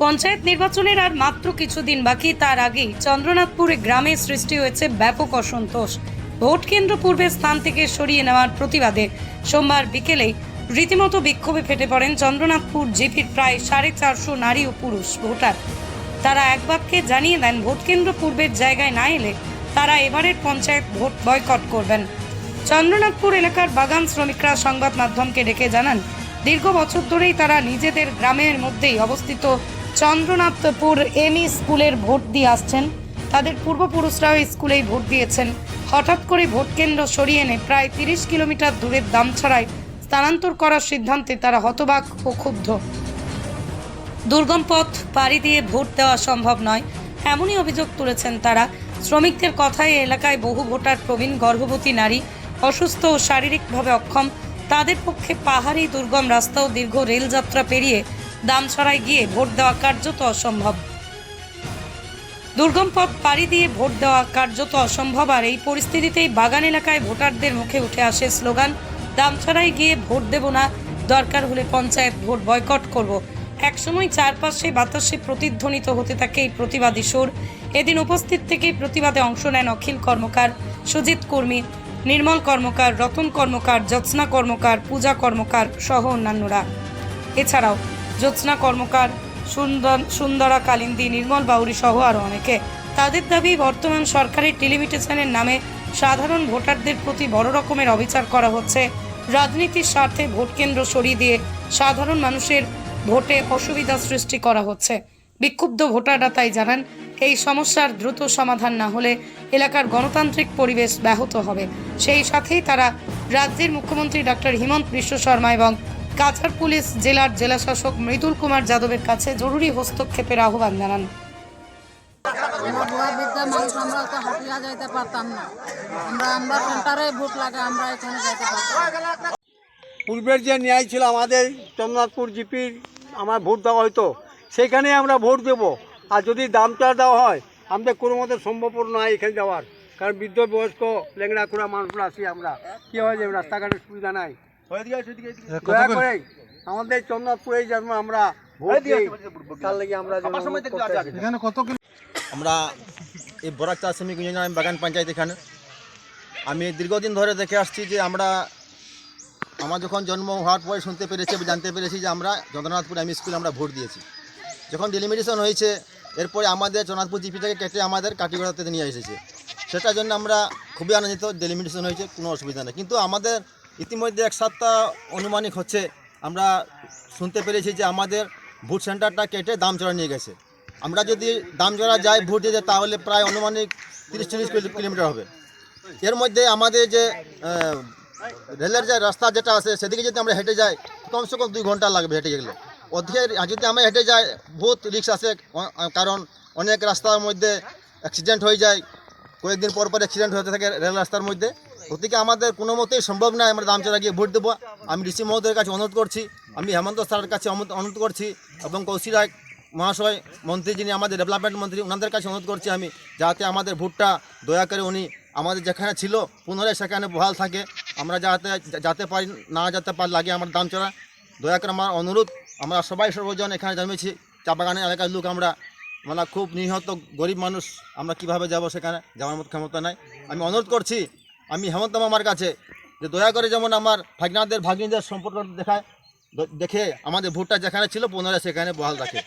পঞ্চায়েত নির্বাচনের আর মাত্র কিছুদিন বাকি, তার আগেই চন্দ্রনাথপুরে গ্রামে সৃষ্টি হয়েছে ব্যাপক অসন্তোষ। ভোট কেন্দ্র পূর্বের স্থান থেকে সরিয়ে নেওয়ার প্রতিবাদে সোমবার বিকেলেই রীতিমতো বিক্ষোভে ফেটে পড়েন চন্দ্রনাথপুর জিপির প্রায় সাড়ে চারশো নারী ও পুরুষ ভোটার। তারা এক বাক্যে জানিয়ে দেন, ভোট কেন্দ্র পূর্বের জায়গায় না এলে তারা এবারের পঞ্চায়েত ভোট বয়কট করবেন। চন্দ্রনাথপুর এলাকার বাগান শ্রমিকরা সংবাদ মাধ্যমকে ডেকে জানান দীর্ঘ বছর ধরেই তারা নিজেদের গ্রামের মধ্যেই অবস্থিত চন্দ্রনাথপুর এমই স্কুলের ভোট দিয়ে আসছেন। তাদের পূর্বপুরুষরাও স্কুলেই ভোট দিয়েছেন। হঠাৎ করে ভোট কেন্দ্র সরিয়ে এনে প্রায় তিরিশ কিলোমিটার দূরের দামছড়ায় স্থানান্তর করার সিদ্ধান্তে তারা হতবাক ও ক্ষুব্ধ। দুর্গম পথ পাড়ি দিয়ে ভোট দেওয়া সম্ভব নয়, এমনই অভিযোগ তুলেছেন তারা। শ্রমিকদের কথায় এলাকায় বহু ভোটার প্রবীণ, গর্ভবতী নারী, অসুস্থ ও শারীরিকভাবে অক্ষম। তাদের পক্ষে পাহাড়ি দুর্গম রাস্তা ও দীর্ঘ রেলযাত্রা পেরিয়ে দামছড়ায় গিয়ে ভোট দেওয়া কার্যত অসম্ভব। দুর্গম পথ পাড়ি দিয়ে ভোট দেওয়া কার্যত অসম্ভব আর এই পরিস্থিতিতেই বাগান এলাকায় ভোটারদের মুখে উঠে আসে স্লোগান, দামছড়ায় গিয়ে ভোট দেব না, দরকার হলে পঞ্চায়েত ভোট বয়কট করব। একসময় চারপাশে বাতাসে প্রতিধ্বনিত হতে থাকে এই প্রতিবাদী সুর। এদিন উপস্থিত থেকেই প্রতিবাদে অংশ নেন অখিল কর্মকার, সুজিত কর্মী নির্মল কর্মকার, রতন কর্মকার, জ্যোৎস্না কর্মকার, পূজা কর্মকার সহ অন্যান্যরা। এছাড়াও জ্যোৎস্না কর্মকার সুন্দর সুন্দরা কালিন্দী নির্মল বাউরি সহ আরও অনেকে। তাদের দাবি, বর্তমান সরকারের টেলিভিশনের নামে সাধারণ ভোটারদের প্রতি বড় রকমের অবিচার করা হচ্ছে। রাজনীতির স্বার্থে ভোট কেন্দ্র সরিয়ে দিয়ে সাধারণ মানুষের ভোটে অসুবিধা সৃষ্টি করা হচ্ছে। বিক্ষুব্ধ ভোটাররা তাই জানান এই সমস্যার দ্রুত সমাধান না হলে এলাকার গণতান্ত্রিক পরিবেশ ব্যাহত হবে। সেই সাথেই তারা রাজ্যের মুখ্যমন্ত্রী ডক্টর হিমন্ত বিশ্ব শর্মা এবং কাছাড় পুলিশ জেলার জেলাশাসক মৃদুল কুমার যাদবের কাছে জরুরি হস্তক্ষেপের আহ্বান জানান। মানুষ আমরা তো হাটিয়া যাইতে পারতাম না। আমরা আমরা সেন্টারে ভোট লাগে আমরা এখানে যাইতে পারতাম পূর্বের যে ন্যায় ছিল আমাদের চন্দ্রনাথপুর জিপির আমার ভোট দেওয়া হতো সেখানে আমরা ভোট দেব। আর যদি দামটা দেওয়া হয় আমাদের কোনো মতে সম্ভবপর নয় এখানে যাওয়ার। কারণ বৃদ্ধ বয়স্ক লেংড়া খোড়া মানুষরা আছি আমরা। কী হয় যে রাস্তাঘাটের সুবিধা নাই। দয়া করে আমাদের চন্দ্রনাথপুরে যেন আমরা ভোট দিই। তার লাগে আমরা এই বরাক চা শ্রমিক ইউনিয়ন বাগান পঞ্চায়েত এখানে। আমি দীর্ঘদিন ধরে দেখে আসছি যে আমরা আমার যখন জন্ম হওয়ার পরে শুনতে পেরেছি বা জানতে পেরেছি যে আমরা চন্দ্রনাথপুর এম স্কুলে আমরা ভোট দিয়েছি। যখন ডেলিমিটেশন হয়েছে, এরপরে আমাদের চন্দ্রনাথপুর জিপিটাকে কেটে আমাদের কাটিগড়াতে নিয়ে এসেছে। সেটার জন্য আমরা খুবই আনন্দিত ডেলিমিটেশন হয়েছে, কোনো অসুবিধা নেই। কিন্তু আমাদের ইতিমধ্যে এক সপ্তাহ অনুমানিক হচ্ছে, আমরা শুনতে পেরেছি যে আমাদের ভোট সেন্টারটা কেটে দামচড়া নিয়ে গেছে। আমরা যদি দামচড়া যাই ভোট দিতে তাহলে প্রায় অনুমানিক তিরিশ চল্লিশ কিলোমিটার হবে। এর মধ্যে আমাদের যে রেলের যে রাস্তা যেটা আছে, সেদিকে যদি আমরা হেঁটে যাই, কমসে কম দুই ঘণ্টা লাগবে হেঁটে গেলে। আর যদি আমরা হেঁটে যাই, বহুত রিক্স আছে। কারণ অনেক রাস্তার মধ্যে অ্যাক্সিডেন্ট হয়ে যায়। কয়েকদিন পর পর অ্যাক্সিডেন্ট হতে থাকে রেল রাস্তার মধ্যে। ওদিকে আমাদের কোনো মতেই সম্ভব নয় আমরা দামচড়া গিয়ে ভোট দেবো। আমি ডিসি মহোদয়ের কাছে অনুরোধ করছি, আমি হেমন্ত স্যারের কাছে অনুরোধ অনুরোধ করছি এবং কৌশিক রায় মহাশয়, মন্ত্রী যিনি আমাদের ডেভেলপমেন্ট মন্ত্রী ওনাদের কাছে অনুরোধ করছি আমি যাতে আমাদের ভোটটা দয়া করে উনি আমাদের যেখানে ছিল পুনরায় সেখানে বহাল থাকে। আমরা যাতে যাতে পারি না যেতে পারি, লাগে আমার দামচড়া। দয়া করে আমার অনুরোধ। আমরা সবাই সর্বজন এখানে জন্মেছি চা বাগানের এলাকার লোক আমরা। মানে খুব নিহত, গরিব মানুষ, আমরা কীভাবে যাব সেখানে যাওয়ার মতো ক্ষমতা নাই। আমি অনুরোধ করছি, আমি হেমন্ত মামার কাছে যে দয়া করে যেমন আমার ভাগনাদের, ভাগ্নিদের সম্পর্ক দেখায় দেখে আমাদের ভোটটা যেখানে ছিল পুনরায় সেখানে বহাল রাখে।